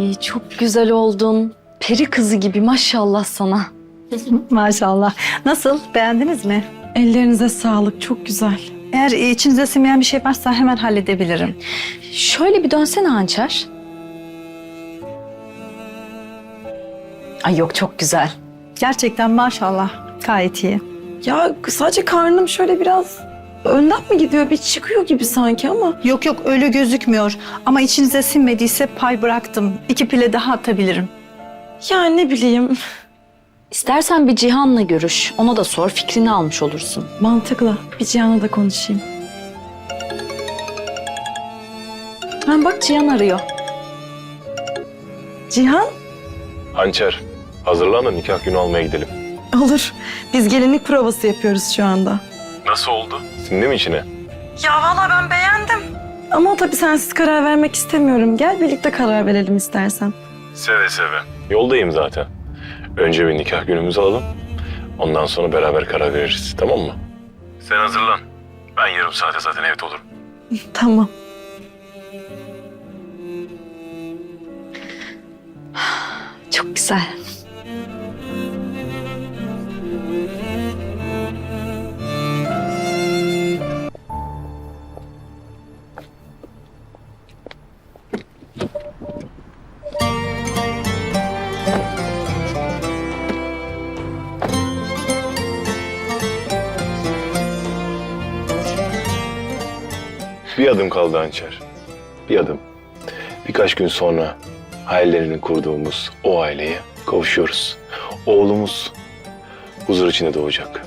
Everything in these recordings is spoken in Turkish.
Ay çok güzel oldun. Peri kızı gibi maşallah sana. Maşallah. Nasıl? Beğendiniz mi? Ellerinize sağlık. Çok güzel. Eğer içinize sinmeyen bir şey varsa hemen halledebilirim. Şöyle bir dönsene hançer. Ay yok çok güzel. Gerçekten maşallah. Gayet iyi. Ya sadece karnım şöyle biraz önden mi gidiyor? Bir çıkıyor gibi sanki ama. Yok yok öyle gözükmüyor. Ama içinize sinmediyse pay bıraktım. İki pile daha atabilirim. Ya ne bileyim. İstersen bir Cihan'la görüş. Ona da sor fikrini almış olursun. Mantıklı. Bir Cihan'la da konuşayım. Ha bak Cihan arıyor. Cihan? Hançer, hazırlan da nikah günü almaya gidelim. Olur. Biz gelinlik provası yapıyoruz şu anda. Nasıl oldu? Sindi mi içine? Ya vallahi ben beğendim. Ama tabii sensiz karar vermek istemiyorum. Gel birlikte karar verelim istersen. Seve seve. Yoldayım zaten. Önce bir nikah günümüzü alalım. Ondan sonra beraber karar veririz. Tamam mı? Sen hazırlan. Ben yarım saate zaten evde olurum. Tamam. Çok güzel. Adım kaldı Hançer. Bir adım. Birkaç gün sonra hayallerini kurduğumuz o aileye kavuşuyoruz. Oğlumuz huzur içinde doğacak.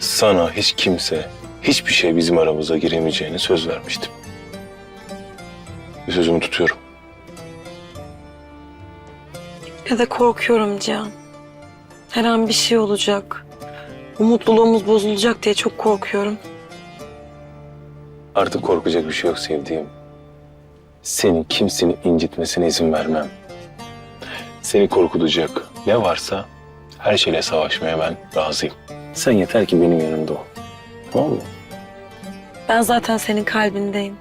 Sana hiç kimse, hiçbir şey bizim aramıza giremeyeceğine söz vermiştim. Ve sözümü tutuyorum. Ya da korkuyorum Cihan. Her an bir şey olacak. Bu bozulacak diye çok korkuyorum. Artık korkacak bir şey yok sevdiğim. Seni kimsenin incitmesine izin vermem. Seni korkutacak ne varsa her şeyle savaşmaya ben razıyım. Sen yeter ki benim yanımda ol. Tamam mı? Ben zaten senin kalbindeyim.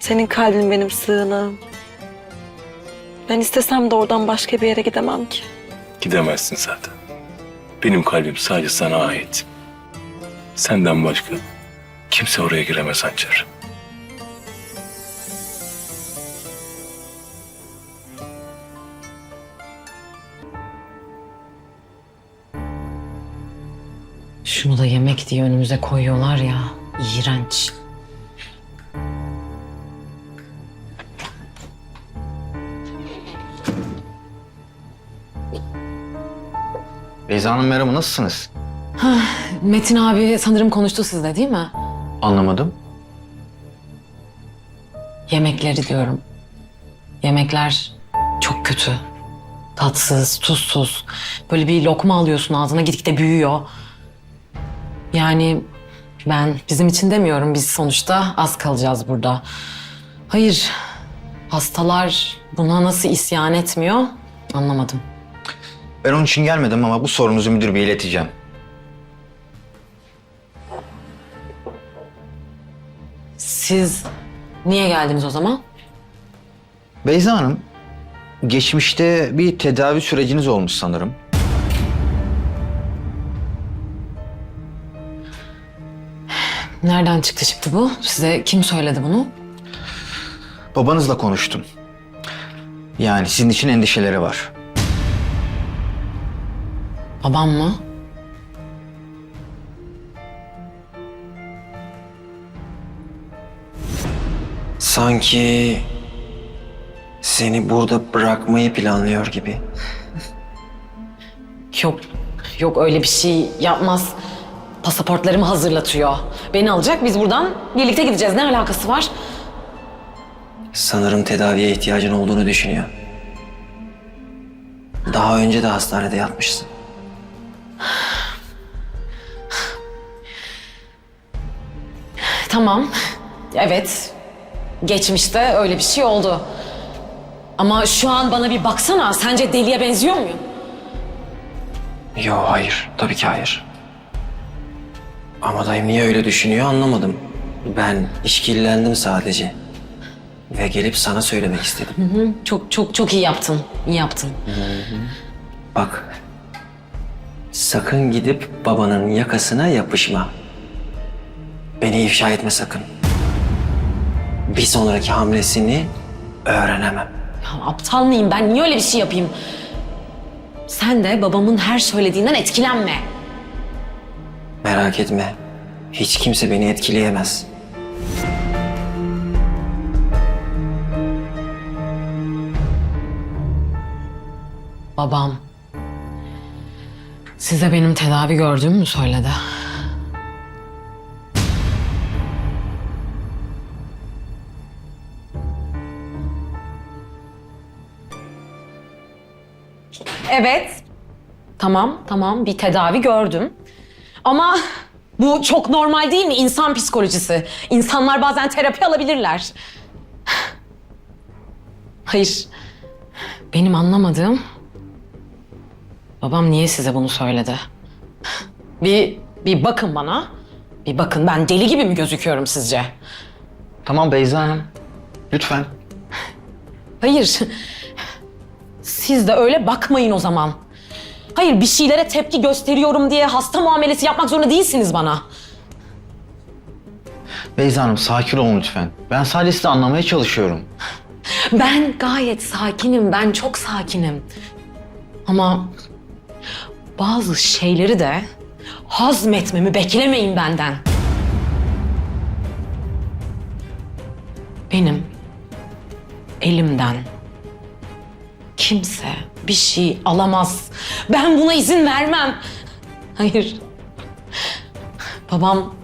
Senin kalbin benim sığınağım. Ben istesem de oradan başka bir yere gidemem ki. Gidemezsin zaten. Benim kalbim sadece sana ait. Senden başka kimse oraya giremez Hançer. Şunu da yemek diye önümüze koyuyorlar ya. İğrenç. Beyza Hanım merhaba nasılsınız? Metin abi sanırım konuştu sizle değil mi? Anlamadım. Yemekleri diyorum. Yemekler çok kötü. Tatsız, tuzsuz. Böyle bir lokma alıyorsun ağzına gitgide büyüyor. Yani ben bizim için demiyorum. Biz sonuçta az kalacağız burada. Hayır. Hastalar buna nasıl isyan etmiyor anlamadım. Ben onun için gelmedim ama bu sorunuzu müdür beye ileteceğim. Siz niye geldiniz o zaman? Beyza Hanım, geçmişte bir tedavi süreciniz olmuş sanırım. Nereden çıktı çıktı bu? Size kim söyledi bunu? Babanızla konuştum. Yani sizin için endişeleri var. Babam mı? Sanki seni burada bırakmayı planlıyor gibi. Yok, yok öyle bir şey yapmaz. Pasaportlarımı hazırlatıyor. Beni alacak, biz buradan birlikte gideceğiz. Ne alakası var? Sanırım tedaviye ihtiyacın olduğunu düşünüyor. Daha önce de hastanede yatmışsın. Tamam, evet. Geçmişte öyle bir şey oldu. Ama şu an bana bir baksana. Sence deliye benziyor muyum? Yo hayır, tabii ki hayır. Ama dayım niye öyle düşünüyor anlamadım. Ben işkillendim sadece. ve gelip sana söylemek istedim. Hı, Çok çok çok iyi yaptın. İyi yaptın. Bak. Sakın gidip babanın yakasına yapışma. Beni ifşa etme sakın. Bir sonraki hamlesini öğrenemem. Ya aptal mıyım ben? Niye öyle bir şey yapayım? Sen de babamın her söylediğinden etkilenme. Merak etme. Hiç kimse beni etkileyemez. Babam size benim tedavi gördüğümü mü söyledi? Evet. Tamam, tamam. Bir tedavi gördüm. Ama bu çok normal değil mi? İnsan psikolojisi. İnsanlar bazen terapi alabilirler. Hayır. Benim anlamadığım babam niye size bunu söyledi? Bir bir bakın bana. Bir bakın ben deli gibi mi gözüküyorum sizce? Tamam Beyza Hanım. Lütfen. Hayır. Siz de öyle bakmayın o zaman. Hayır bir şeylere tepki gösteriyorum diye hasta muamelesi yapmak zorunda değilsiniz bana. Beyza Hanım sakin olun lütfen. Ben sadece sizi anlamaya çalışıyorum. Ben gayet sakinim, ben çok sakinim. Ama bazı şeyleri de hazmetmemi beklemeyin benden. Benim elimden kimse bir şey alamaz. Ben buna izin vermem. Hayır. Babam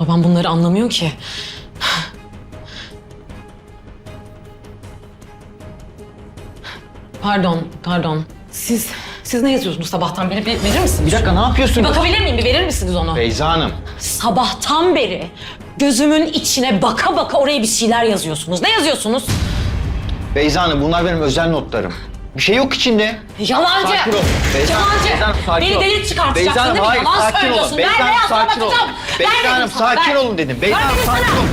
babam bunları anlamıyor ki. Pardon, pardon. Siz siz ne yazıyorsunuz sabahtan beri? Bir verir misiniz? Bir dakika ne Bir yapıyorsunuz? bakabilir miyim? Bir verir misiniz onu? Beyza Hanım. Sabahtan beri gözümün içine baka baka oraya bir şeyler yazıyorsunuz. Ne yazıyorsunuz? Beyza Hanım bunlar benim özel notlarım. Bir şey yok içinde. Yalancı! Sakin ol. Beyza Hanım, Yalancı! Beyza Hanım, sakin Beni ol. delil çıkartacaksın Beyza Hanım değil mi? hayır Yalan sakin söylüyorsun. olun. Beyza Ver Hanım beyaz sakin olun. bakacağım. Beyza Ver Hanım dedim sana, sakin ver. olun dedim. Beyza Ver Hanım dedim sakin sana. olun.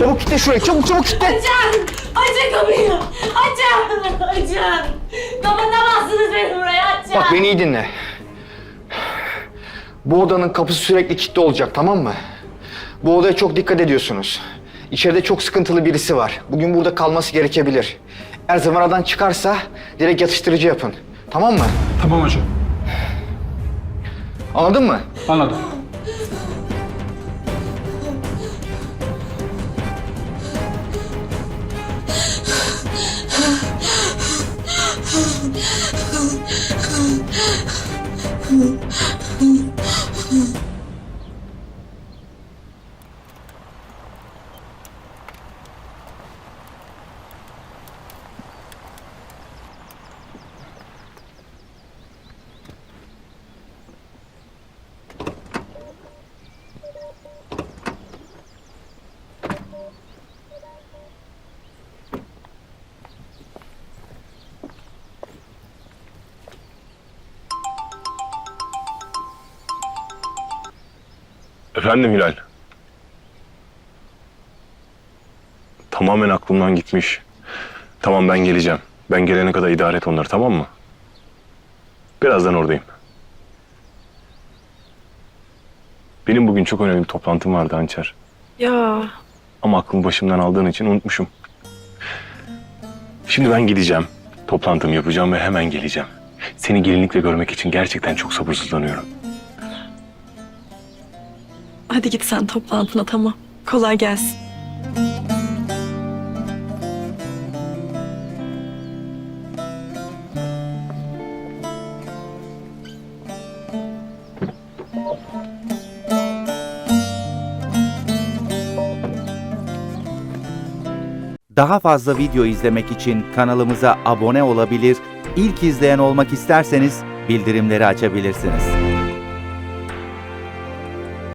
Çabuk kitle şurayı çabuk çabuk kitle. Açın! Açın kapıyı! Açın! Açın! Kapatamazsınız beni buraya açın! Bak beni iyi dinle. Bu odanın kapısı sürekli kilitli olacak tamam mı? Bu odaya çok dikkat ediyorsunuz. İçeride çok sıkıntılı birisi var. Bugün burada kalması gerekebilir. Eğer zıvanadan çıkarsa direkt yatıştırıcı yapın. Tamam mı? Tamam hocam. Anladın mı? Anladım. Efendim Hilal. Tamamen aklımdan gitmiş. Tamam ben geleceğim. Ben gelene kadar idare et onları tamam mı? Birazdan oradayım. Benim bugün çok önemli bir toplantım vardı Hançer. Ya Ama aklımı başımdan aldığın için unutmuşum. Şimdi ben gideceğim. Toplantımı yapacağım ve hemen geleceğim. Seni gelinlikle görmek için gerçekten çok sabırsızlanıyorum. Hadi git sen toplantına tamam. Kolay gelsin. Daha fazla video izlemek için kanalımıza abone olabilir, ilk izleyen olmak isterseniz bildirimleri açabilirsiniz.